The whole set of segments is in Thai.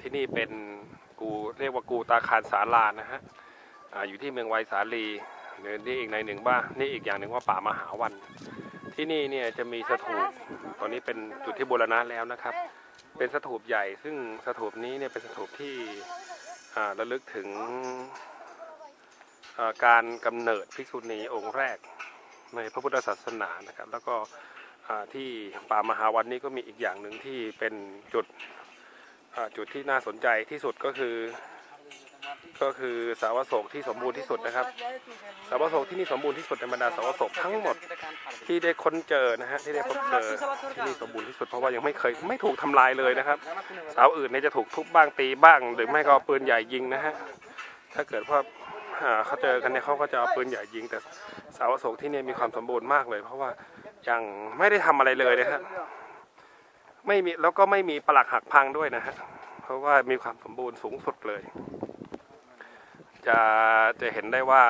ที่นี่เป็นกูเรียกว่ากูตาคารสาลานะฮะออยู่ที่เมืองไวสาลีหรือนี่อีกในหนึ่งว่านี่อีกอย่างหนึ่งว่าป่ามหาวัน ที่นี่เนี่ยจะมีสถูปตอนนี้เป็นจุดที่บูรณะแล้วนะครับ เป็นสถูปใหญ่ ซึ่งสถูปนี้เนี่ยเป็นสถูปที่ระลึกถึงการกำเนิดภิกษุณีองค์แรกในพระพุทธศาสนานะครับ แล้วก็ที่ป่ามหาวันนี้ก็มีอีกอย่างหนึ่งที่เป็นจุด จุดที่น่าสนใจที่สุดก็คือ ก็คือสาวโศกที่สมบูรณ์ที่สุดนะครับ สาวโศกที่นี่สมบูรณ์ที่สุดในบรรดาสาวโศกทั้งหมดที่ได้ค้นเจอนะฮะที่ได้พบเจอที่นี่สมบูรณ์ที่สุดเพราะว่ายังไม่เคยไม่ถูกทำลายเลยนะครับ สาวอื่นเนี่ยจะถูกทุบบ้างตีบ้าง หรือไม่ก็เอาปืนใหญ่ยิงนะฮะถ้าเกิดว่าเขาเจอกันเนี่ยเขาก็จะเอาปืนใหญ่ยิง แต่สาอโศกที่นี่มีความสมบูรณ์มากเลย เพราะว่ายังไม่ได้ทำอะไรเลยนะครับไม่มีแล้วก็ไม่มีปลักหักพังด้วยนะฮะ เพราะว่ามีความสมบูรณ์สูงสุดเลย จะจะเห็นได้ว่า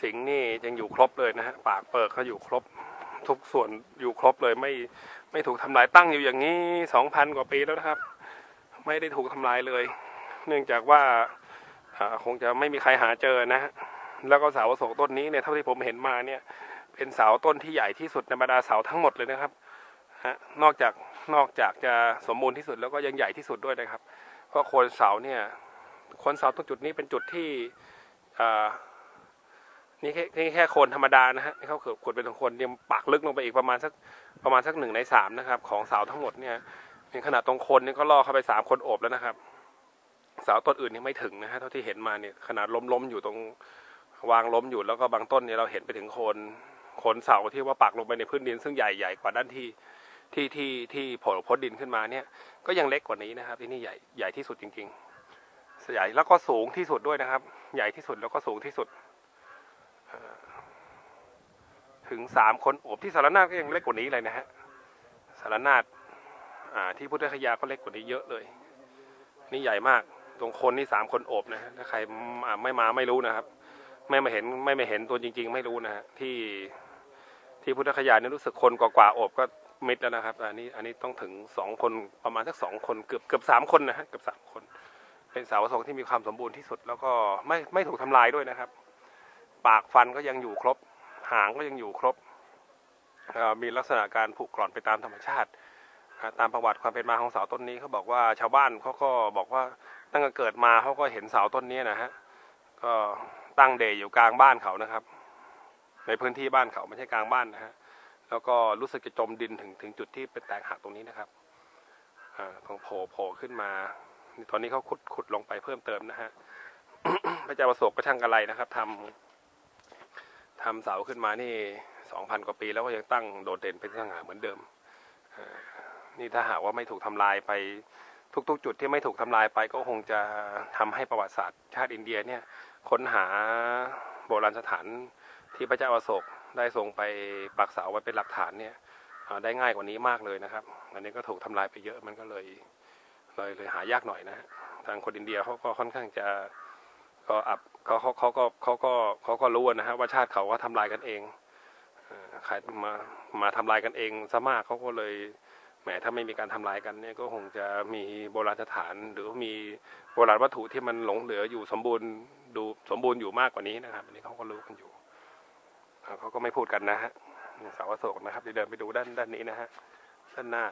สิงห์นี่ยังอยู่ครบเลยนะฮะปากเปิกเขาอยู่ครบ ทุกส่วนอยู่ครบเลย ไม่ไม่ถูกทำลายตั้งอยู่อย่างนี้สองพันกว่าปีแล้วนะครับ ไม่ได้ถูกทำลายเลย เนื่องจากว่าคงจะไม่มีใครหาเจอนะฮะแล้วก็เสาโศกต้นนี้เนี่ยเท่าที่ผมเห็นมาเนี่ย เป็นเสาต้นที่ใหญ่ที่สุดในบรรดาเสาทั้งหมดเลยนะครับฮะนอกจาก นอกจากจะสมบูรณ์ที่สุดแล้วก็ยังใหญ่ที่สุดด้วยนะครับ เพราะโคนเสาเนี่ยโคนเสาตรงจุดนี้เป็นจุดที่นี่แค่นี่แค่โคนธรรมดานะฮะเขาขุดเป็นโคนเนี่ยปากลึกลงไปอีกประมาณสักประมาณสักหนึ่งในสามนะครับ ของเสาทั้งหมดเนี่ยในขนาดตรงคนนี่ก็ล่อเข้าไปสามคนโอบแล้วนะครับ เสาต้นอื่นนี่ไม่ถึงนะฮะเท่าที่เห็นมาเนี่ยขนาดล้มล้มอยู่ตรงวางล้มอยู่แล้วก็บางต้นเนี่ยเราเห็นไปถึงโคนโคนเสาที่ว่าปักลงไปในพื้นดินซึ่งใหญ่ใหญ่กว่าด้านที่ ที่ที่ที่โผล่พ้นดินขึ้นมาเนี่ย ก็ยังเล็กกว่านี้นะครับที่นี่ใหญ่ใหญ่ที่สุดจริงๆใหญ่แล้วก็สูงที่สุดด้วยนะครับ ใหญ่ที่สุดแล้วก็สูงที่สุดถึงสามคนโอบที่สารนาฏก็ยังเล็กกว่านี้เลยนะฮะสารนาฏที่พุทธคยาก็เล็กกว่านี้เยอะเลย นี่ใหญ่มากตรงคนนี่สามคนโอบนะถ้าใครไม่มาไม่รู้นะครับ ไม่มาเห็นไม่มาเห็นตัวจริง ๆ ไม่รู้นะฮะที่ที่พุทธคยาเนี่ยรู้สึกคนกว่าๆโอบก็ มิดแล้วนะครับ อันนี้อันนี้ต้องถึงสองคนประมาณสักสองคนเกือบเกือบสามคนนะฮะเกือบสามคน เป็นเสาวสงที่มีความสมบูรณ์ที่สุด แล้วก็ไม่ไม่ถูกทำลายด้วยนะครับ ปากฟันก็ยังอยู่ครบ หางก็ยังอยู่ครบ มีลักษณะการผุกร่อนไปตามธรรมชาติ ตามประวัติความเป็นมาของเสาต้นนี้เขาบอกว่าชาวบ้านเขาก็บอกว่าตั้งแต่เกิดมาเขาก็เห็นเสาต้นนี้นะฮะก็ตั้งเดยอยู่กลางบ้านเขานะครับ ในพื้นที่บ้านเขาไม่ใช่กลางบ้านนะฮะ แล้วก็รู้สึกจะจมดินถึงถึงจุดที่เป็นแตกหักตรงนี้นะครับอ่าตรงโผล่โผล่ขึ้นมาตอนนี้เขาขุดขุดลงไปเพิ่มเติมนะฮะพระเจ้าประสบก็ช่างกระไรนะครับทำทำเสาขึ้นมานี่สองพันกว่าปี แล้วก็ยังตั้งโดดเด่นเป็นสง่าเหมือนเดิมนี่ถ้าหากว่าไม่ถูกทำลายไปทุกๆ จุดที่ไม่ถูกทำลายไปก็คงจะทำให้ประวัติศาสตร์ชาติอินเดียเนี่ยค้นหา โบราณสถานที่พระเจ้าอโศกได้ทรงไปปักเสาไว้เป็นหลักฐานเนี่ยได้ง่ายกว่านี้มากเลยนะครับ อันนี้ก็ถูกทำลายไปเยอะมันก็เลยเลยเลยหายากหน่อยนะทางคนอินเดียเขาก็ค่อนข้างจะก็อับเขาเขาเขาก็เขาก็เขาก็รู้นะฮะว่าชาติเขาก็ทำลายกันเองใครมามาทำลายกันเองซะมากเขาก็เลย มถ้าไม่มีการทำลายกันเนี่ยก็คงจะมีโบราณสถาน หรือมีโบราณวัตถุที่มันหลงเหลืออยู่สมบูรณ์ดูสมบูรณ์อยู่มากกว่านี้นะครับอันนี้เขาก็รู้กันอยู่เขาก็ไม่พูดกันนะฮะสาวโศกนะครับเดินไปดูด้านด้านนี้นะฮะด้านหน้า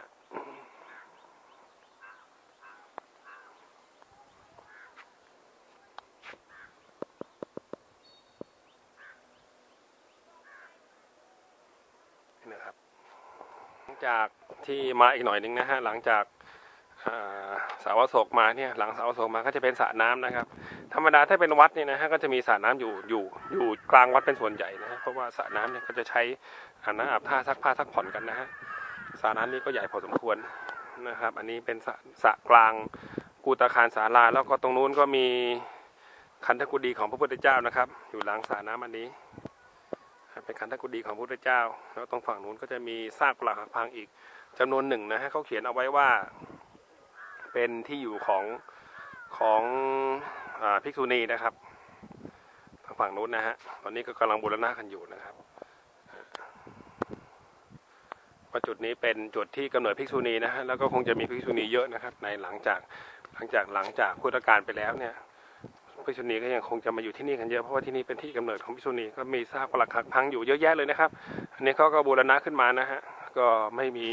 นี่นะครับหลัง จากที่มาอีกหน่อยหนึ่งนะฮะหลังจากสาวโศกมาเนี่ยหลังสาวโศกมาก็จะเป็นสระน้ำนะครับ ธรรมดาถ้าเป็นวัดเนี่ยนะฮะก็จะมีสระน้ำอยู่อยู่อยู่กลางวัดเป็นส่วนใหญ่นะฮะเพราะว่าสระน้ำเนี่ยก็จะใช้อาบน้ำอาบท่าซักผ้าซักผ่อนกันนะฮะสระน้ำนี้ก็ใหญ่พอสมควรนะครับ อันนี้เป็นสระสระกลางกูตาคารสาลาแล้วก็ตรงนู้นก็มีคันธกุฎีของพระพุทธเจ้านะครับ อยู่หลังสระน้ำอันนี้ เป็นคันธกุฎีของพระพุทธเจ้า แล้วตรงฝั่งนู้นก็จะมีซากปรักหักพังอีกจำนวนหนึ่งนะฮะเขาเขียนเอาไว้ว่าเป็นที่อยู่ของของอภิกษุณีนะครับทางฝั่งนู้นนะฮะตอนนี้ก็กำลังบูรณะกันอยู่นะครับปว่าจุดนี้เป็นจุดที่กำเนิดภิกษุณีนะฮะแล้วก็คงจะมีภิกษุณีเยอะนะครับ ในหลังจากหลังจากหลังจากพุทธกาลไปแล้วเนี่ย ภิกษุณีก็ยังคงจะมาอยู่ที่นี่กันเยอะเพราะว่าที่นี่เป็นที่กำเนิดของภิกษุณีก็มีซากปรักหักพังอยู่เยอะแยะเลยนะครับ อันนี้เขาก็บูรณะขึ้นมานะฮะก็ไม่มี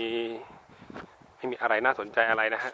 ไม่มีอะไรน่าสนใจอะไรนะฮะ